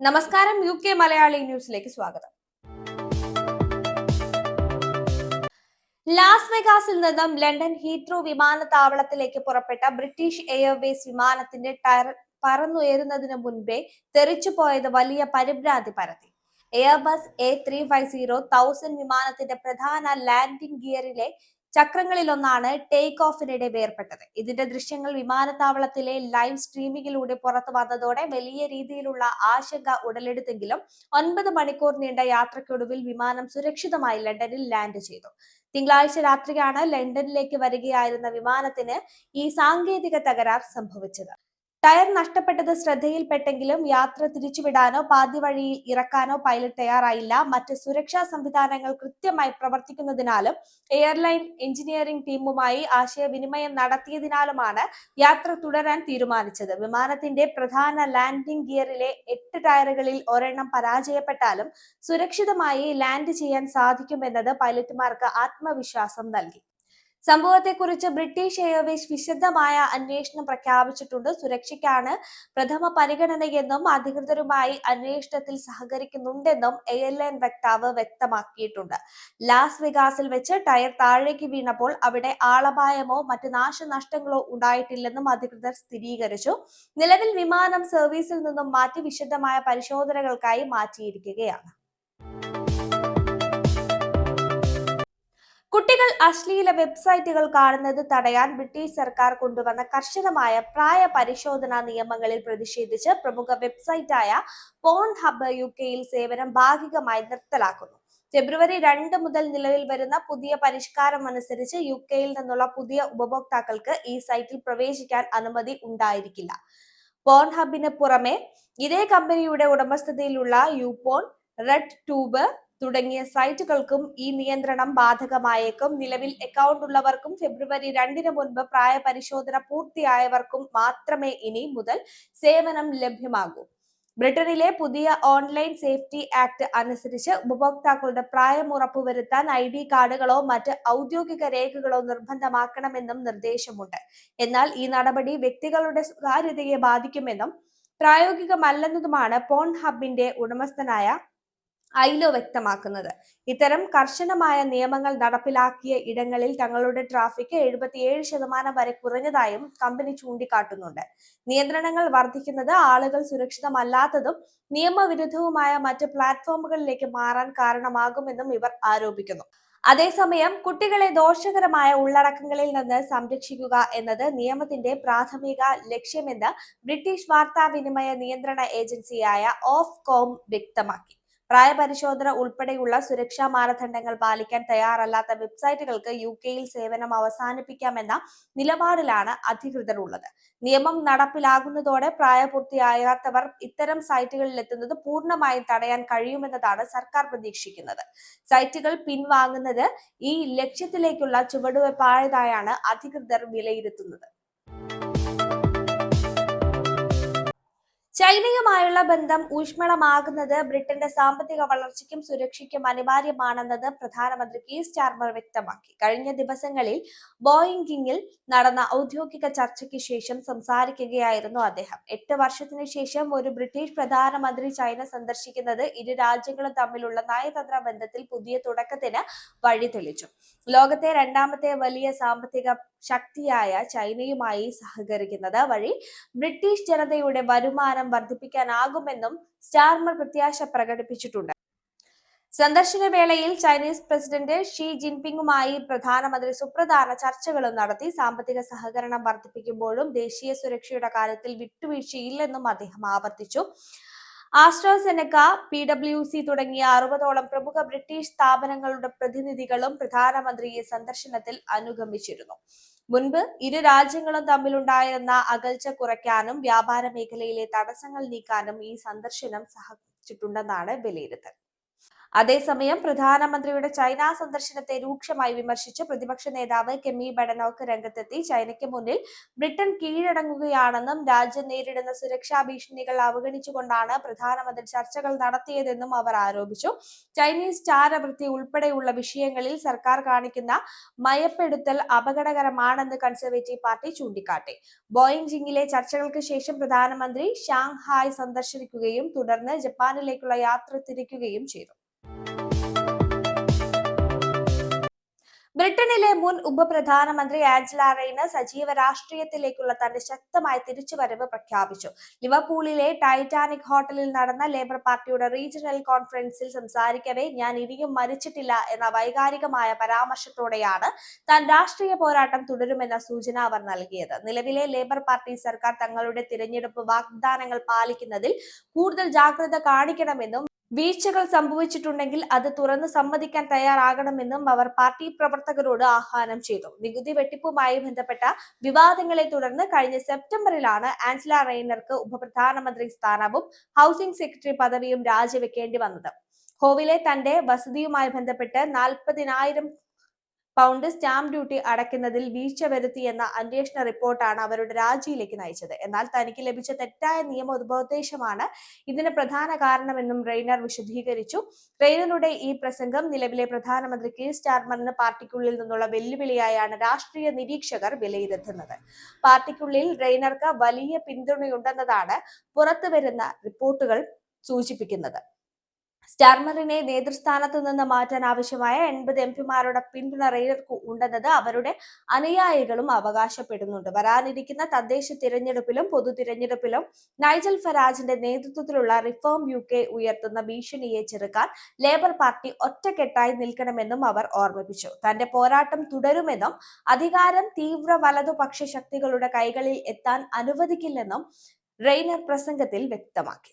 നമസ്കാരം U K Malayali ന്യൂസിലേക്ക് സ്വാഗതം. ലാസ് വെഗാസിൽ നിന്നും ലണ്ടൻ ഹീത്രോ വിമാനത്താവളത്തിലേക്ക് പുറപ്പെട്ട ബ്രിട്ടീഷ് എയർവേസ് വിമാനത്തിന്റെ ടയർ പറന്നുയരുന്നതിന് മുൻപേ തെറിച്ചുപോയത് വലിയ പരിഭ്രാന്തി പരത്തി. Airbus A three five zero thousand വിമാനത്തിന്റെ പ്രധാന ലാൻഡിംഗ് ഗിയറിലെ ചക്രങ്ങളിലൊന്നാണ് ടേക്ക് ഓഫിനിടെ വേർപെട്ടത് ഇതിന്റെ ദൃശ്യങ്ങൾ വിമാനത്താവളത്തിലെ ലൈവ് സ്ട്രീമിംഗിലൂടെ പുറത്തു വന്നതോടെ വലിയ രീതിയിലുള്ള ആശങ്ക ഉടലെടുത്തെങ്കിലും ഒൻപത് മണിക്കൂർ നീണ്ട യാത്രയ്ക്കൊടുവിൽ വിമാനം സുരക്ഷിതമായി ലണ്ടനിൽ ലാൻഡ് ചെയ്തു. തിങ്കളാഴ്ച രാത്രിയാണ് ലണ്ടനിലേക്ക് വരികയായിരുന്ന വിമാനത്തിന് ഈ സാങ്കേതിക തകരാർ സംഭവിച്ചത്. ടയർ നഷ്ടപ്പെട്ടത് ശ്രദ്ധയിൽപ്പെട്ടെങ്കിലും യാത്ര തിരിച്ചുവിടാനോ പാതിവഴിയിൽ ഇറക്കാനോ പൈലറ്റ് തയ്യാറായില്ല. മറ്റ് സുരക്ഷാ സംവിധാനങ്ങൾ കൃത്യമായി പ്രവർത്തിക്കുന്നതിനാലും എയർലൈൻ എഞ്ചിനീയറിംഗ് ടീമുമായി ആശയവിനിമയം നടത്തിയതിനാലുമാണ് യാത്ര തുടരാൻ തീരുമാനിച്ചത്. വിമാനത്തിന്റെ പ്രധാന ലാൻഡിംഗ് ഗിയറിലെ എട്ട് ടയറുകളിൽ ഒരെണ്ണം പരാജയപ്പെട്ടാലും സുരക്ഷിതമായി ലാൻഡ് ചെയ്യാൻ സാധിക്കുമെന്നത് പൈലറ്റുമാർക്ക് ആത്മവിശ്വാസം നൽകി. സംഭവത്തെക്കുറിച്ച് ബ്രിട്ടീഷ് എയർവേസ് വിശദമായ അന്വേഷണം പ്രഖ്യാപിച്ചിട്ടുണ്ട്. സുരക്ഷയ്ക്കാണ് പ്രഥമ പരിഗണനയെന്നും അധികൃതരുമായി അന്വേഷണത്തിൽ സഹകരിക്കുന്നുണ്ടെന്നും എയർലൈൻ വക്താവ് വ്യക്തമാക്കിയിട്ടുണ്ട്. ലാസ് വെഗാസിൽ വെച്ച് ടയർ താഴേക്ക് വീണപ്പോൾ അവിടെ ആളപായമോ മറ്റ് നാശനഷ്ടങ്ങളോ ഉണ്ടായിട്ടില്ലെന്നും അധികൃതർ സ്ഥിരീകരിച്ചു. നിലവിൽ വിമാനം സർവീസിൽ നിന്നും മാറ്റി വിശദമായ പരിശോധനകൾക്കായി മാറ്റിയിരിക്കുകയാണ്. കുട്ടികൾ അശ്ലീല വെബ്സൈറ്റുകൾ കാണുന്നത് തടയാൻ ബ്രിട്ടീഷ് സർക്കാർ കൊണ്ടുവന്ന കർശനമായ പ്രായ പരിശോധനാ നിയമങ്ങളിൽ പ്രതിഷേധിച്ച് പ്രമുഖ വെബ്സൈറ്റായ പോൺ ഹബ് യു കെയിൽ സേവനം ഭാഗികമായി നിർത്തലാക്കുന്നു. ഫെബ്രുവരി രണ്ട് മുതൽ നിലവിൽ വരുന്ന പുതിയ പരിഷ്കാരം അനുസരിച്ച് യു കെയിൽ നിന്നുള്ള പുതിയ ഉപഭോക്താക്കൾക്ക് ഈ സൈറ്റിൽ പ്രവേശിക്കാൻ അനുമതി ഉണ്ടായിരിക്കില്ല. പോൺ ഹബിന് പുറമെ ഇതേ കമ്പനിയുടെ ഉടമസ്ഥതയിലുള്ള യുപോൺ റെഡ് ട്യൂബ് തുടങ്ങിയ സൈറ്റുകൾക്കും ഈ നിയന്ത്രണം ബാധകമായേക്കും. നിലവിൽ അക്കൗണ്ട് ഉള്ളവർക്കും ഫെബ്രുവരി രണ്ടിന് മുൻപ് പ്രായപരിശോധന പൂർത്തിയായവർക്കും മാത്രമേ ഇനി മുതൽ സേവനം ലഭ്യമാകൂ. ബ്രിട്ടനിലെ പുതിയ ഓൺലൈൻ സേഫ്റ്റി ആക്ട് അനുസരിച്ച് ഉപഭോക്താക്കളുടെ പ്രായം ഉറപ്പുവരുത്താൻ ഐ ഡി കാർഡുകളോ മറ്റ് ഔദ്യോഗിക രേഖകളോ നിർബന്ധമാക്കണമെന്നും നിർദ്ദേശമുണ്ട്. എന്നാൽ ഈ നടപടി വ്യക്തികളുടെ സ്വകാര്യതയെ ബാധിക്കുമെന്നും പ്രായോഗികമല്ലെന്നതുമാണ് പോൺ ഹബിന്റെ ഉടമസ്ഥനായ ഐലോ വ്യക്തമാക്കുന്നത്. ഇത്തരം കർശനമായ നിയമങ്ങൾ നടപ്പിലാക്കിയ ഇടങ്ങളിൽ തങ്ങളുടെ ട്രാഫിക് എഴുപത്തിയേഴ് ശതമാനം വരെ കുറഞ്ഞതായും കമ്പനി ചൂണ്ടിക്കാട്ടുന്നുണ്ട്. നിയന്ത്രണങ്ങൾ വർദ്ധിക്കുന്നത് ആളുകൾ സുരക്ഷിതമല്ലാത്തതും നിയമവിരുദ്ധവുമായ മറ്റ് പ്ലാറ്റ്ഫോമുകളിലേക്ക് മാറാൻ കാരണമാകുമെന്നും ഇവർ ആരോപിക്കുന്നു. അതേസമയം കുട്ടികളെ ദോഷകരമായ ഉള്ളടക്കങ്ങളിൽ നിന്ന് സംരക്ഷിക്കുക എന്നത് നിയമത്തിന്റെ പ്രാഥമിക ലക്ഷ്യമെന്ന് ബ്രിട്ടീഷ് വാർത്താവിനിമയ നിയന്ത്രണ ഏജൻസിയായ ഓഫ് കോം വ്യക്തമാക്കി. പ്രായപരിശോധന ഉൾപ്പെടെയുള്ള സുരക്ഷാ മാനദണ്ഡങ്ങൾ പാലിക്കാൻ തയ്യാറല്ലാത്ത വെബ്സൈറ്റുകൾക്ക് യു കെയിൽ സേവനം അവസാനിപ്പിക്കാമെന്ന നിലപാടിലാണ് അധികൃതർ ഉള്ളത് നിയമം നടപ്പിലാകുന്നതോടെ പ്രായപൂർത്തിയാകാത്തവർ ഇത്തരം സൈറ്റുകളിൽ എത്തുന്നത് പൂർണമായും തടയാൻ കഴിയുമെന്നതാണ് സർക്കാർ പ്രതീക്ഷിക്കുന്നത്. സൈറ്റുകൾ പിൻവാങ്ങുന്നത് ഈ ലക്ഷ്യത്തിലേക്കുള്ള ചുവടുവെപ്പായതായാണ് അധികൃതർ വിലയിരുത്തുന്നത്. ചൈനയുമായുള്ള ബന്ധം ഊഷ്മളമാകുന്നത് ബ്രിട്ടന്റെ സാമ്പത്തിക വളർച്ചയ്ക്കും സുരക്ഷയ്ക്കും അനിവാര്യമാണെന്നത് പ്രധാനമന്ത്രി കീസ് ചാർമർ വ്യക്തമാക്കി. കഴിഞ്ഞ ദിവസങ്ങളിൽ ബോയിംഗിങ്ങിൽ നടന്ന ഔദ്യോഗിക ചർച്ചയ്ക്ക് ശേഷം സംസാരിക്കുകയായിരുന്നു അദ്ദേഹം. എട്ട് വർഷത്തിനു ശേഷം ഒരു ബ്രിട്ടീഷ് പ്രധാനമന്ത്രി ചൈന സന്ദർശിക്കുന്നത് ഇരു രാജ്യങ്ങളും തമ്മിലുള്ള നയതന്ത്ര ബന്ധത്തിൽ പുതിയ തുടക്കത്തിന് വഴി തെളിച്ചു ലോകത്തെ രണ്ടാമത്തെ വലിയ സാമ്പത്തിക ശക്തിയായ ചൈനയുമായി സഹകരിക്കുന്നത് വഴി ബ്രിട്ടീഷ് ജനതയുടെ വരുമാനം വർദ്ധിപ്പിക്കാനാകുമെന്നും സ്റ്റാർമർ പ്രത്യാശ പ്രകടിപ്പിച്ചിട്ടുണ്ട്. സന്ദർശന വേളയിൽ ചൈനീസ് പ്രസിഡന്റ് ഷീ ജിൻപിങ്ങുമായി പ്രധാനമന്ത്രി സുപ്രധാന ചർച്ചകളും നടത്തി സാമ്പത്തിക സഹകരണം വർദ്ധിപ്പിക്കുമ്പോഴും ദേശീയ സുരക്ഷയുടെ കാര്യത്തിൽ വിട്ടുവീഴ്ചയില്ലെന്നും അദ്ദേഹം ആവർത്തിച്ചു. ആസ്ട്രോസെനക്ക പി ഡബ്ല്യു സി തുടങ്ങിയ അറുപതോളം പ്രമുഖ ബ്രിട്ടീഷ് സ്ഥാപനങ്ങളുടെ പ്രതിനിധികളും പ്രധാനമന്ത്രിയെ സന്ദർശനത്തിൽ അനുഗമിച്ചിരുന്നു. മുൻപ് ഇരു രാജ്യങ്ങളും തമ്മിലുണ്ടായിരുന്ന അകൽച്ച കുറയ്ക്കാനും വ്യാപാര മേഖലയിലെ തടസ്സങ്ങൾ നീക്കാനും ഈ സന്ദർശനം സഹായിച്ചിട്ടുണ്ടെന്നാണ് വിലയിരുത്തൽ. അതേസമയം പ്രധാനമന്ത്രിയുടെ ചൈന സന്ദർശനത്തെ രൂക്ഷമായി വിമർശിച്ച് പ്രതിപക്ഷ നേതാവ് കെമി ബഡനോക്ക് രംഗത്തെത്തി. ചൈനയ്ക്ക് മുന്നിൽ ബ്രിട്ടൻ കീഴടങ്ങുകയാണെന്നും രാജ്യം നേരിടുന്ന സുരക്ഷാ ഭീഷണികൾ അവഗണിച്ചുകൊണ്ടാണ് പ്രധാനമന്ത്രി ചർച്ചകൾ നടത്തിയതെന്നും അവർ ആരോപിച്ചു. ചൈനീസ് ചാരവൃത്തി ഉൾപ്പെടെയുള്ള വിഷയങ്ങളിൽ സർക്കാർ കാണിക്കുന്ന മയപ്പെടുത്തൽ അപകടകരമാണെന്ന് കൺസർവേറ്റീവ് പാർട്ടി ചൂണ്ടിക്കാട്ടി. ബോയിൻജിങ്ങിലെ ചർച്ചകൾക്ക് ശേഷം പ്രധാനമന്ത്രി ഷാങ്ഹായ് സന്ദർശിക്കുകയും തുടർന്ന് ജപ്പാനിലേക്കുള്ള യാത്ര തിരിക്കുകയും ചെയ്തു. ബ്രിട്ടനിലെ മുൻ ഉപപ്രധാനമന്ത്രി ആഞ്ചല റെയ്ന സജീവ രാഷ്ട്രീയത്തിലേക്കുള്ള തന്റെ ശക്തമായ തിരിച്ചുവരവ് പ്രഖ്യാപിച്ചു. ലിവർപൂളിലെ ടൈറ്റാനിക് ഹോട്ടലിൽ നടന്ന ലേബർ പാർട്ടിയുടെ റീജിയണൽ കോൺഫറൻസിൽ സംസാരിക്കവേ ഞാൻ ഇനിയും മരിച്ചിട്ടില്ല എന്ന വൈകാരികമായ പരാമർശത്തോടെയാണ് താൻ രാഷ്ട്രീയ പോരാട്ടം തുടരുമെന്ന സൂചന അവർ നൽകിയത്. നിലവിലെ ലേബർ പാർട്ടി സർക്കാർ തങ്ങളുടെ തിരഞ്ഞെടുപ്പ് വാഗ്ദാനങ്ങൾ പാലിക്കുന്നതിൽ കൂടുതൽ ജാഗ്രത കാണിക്കണമെന്നും വീഴ്ചകൾ സംഭവിച്ചിട്ടുണ്ടെങ്കിൽ അത് തുറന്ന് സമ്മതിക്കാൻ തയ്യാറാകണമെന്നും അവർ പാർട്ടി പ്രവർത്തകരോട് ആഹ്വാനം ചെയ്തു. നികുതി വെട്ടിപ്പുമായി ബന്ധപ്പെട്ട വിവാദങ്ങളെ തുടർന്ന് കഴിഞ്ഞ സെപ്റ്റംബറിലാണ് ആൻസല റെയ്നർക്ക് ഉപപ്രധാനമന്ത്രി സ്ഥാനവും ഹൗസിംഗ് സെക്രട്ടറി പദവിയും രാജിവെക്കേണ്ടി വന്നത്. ഹോവിലെ തന്റെ വസതിയുമായി ബന്ധപ്പെട്ട് നാൽപ്പതിനായിരം പൗണ്ട് സ്റ്റാമ്പ് ഡ്യൂട്ടി അടയ്ക്കുന്നതിൽ വീഴ്ച വരുത്തിയെന്ന അന്വേഷണ റിപ്പോർട്ടാണ് അവരുടെ രാജിയിലേക്ക് നയിച്ചത്. എന്നാൽ തനിക്ക് ലഭിച്ച തെറ്റായ നിയമ ഉപദേശമാണ് ഇതിന് പ്രധാന കാരണമെന്നും റെയ്നർ വിശദീകരിച്ചു. റെയ്നറുടെ ഈ പ്രസംഗം നിലവിലെ പ്രധാനമന്ത്രി കീർ സ്റ്റാർമറിന് പാർട്ടിക്കുള്ളിൽ നിന്നുള്ള വെല്ലുവിളിയായാണ് രാഷ്ട്രീയ നിരീക്ഷകർ വിലയിരുത്തുന്നത്. പാർട്ടിക്കുള്ളിൽ റെയ്നർക്ക് വലിയ പിന്തുണയുണ്ടെന്നതാണ് പുറത്തുവരുന്ന റിപ്പോർട്ടുകൾ സൂചിപ്പിക്കുന്നത്. സ്റ്റാർമറിനെ നേതൃസ്ഥാനത്ത് നിന്ന് മാറ്റാൻ ആവശ്യമായ എൺപത് എം പിമാരുടെ പിന്തുണ റെയ്നർക്ക് ഉണ്ടെന്നത് അവരുടെ അനുയായികളും അവകാശപ്പെടുന്നുണ്ട്. വരാനിരിക്കുന്ന തദ്ദേശ തിരഞ്ഞെടുപ്പിലും പൊതു തിരഞ്ഞെടുപ്പിലും നൈജൽ ഫരാജിന്റെ നേതൃത്വത്തിലുള്ള റിഫോം യു കെ ഉയർത്തുന്ന ഭീഷണിയെ ചെറുക്കാൻ ലേബർ പാർട്ടി ഒറ്റക്കെട്ടായി നിൽക്കണമെന്നും അവർ ഓർമ്മിപ്പിച്ചു. തന്റെ പോരാട്ടം തുടരുമെന്നും അധികാരം തീവ്ര വലതുപക്ഷ ശക്തികളുടെ കൈകളിൽ എത്താൻ അനുവദിക്കില്ലെന്നും റെയ്നർ പ്രസംഗത്തിൽ വ്യക്തമാക്കി.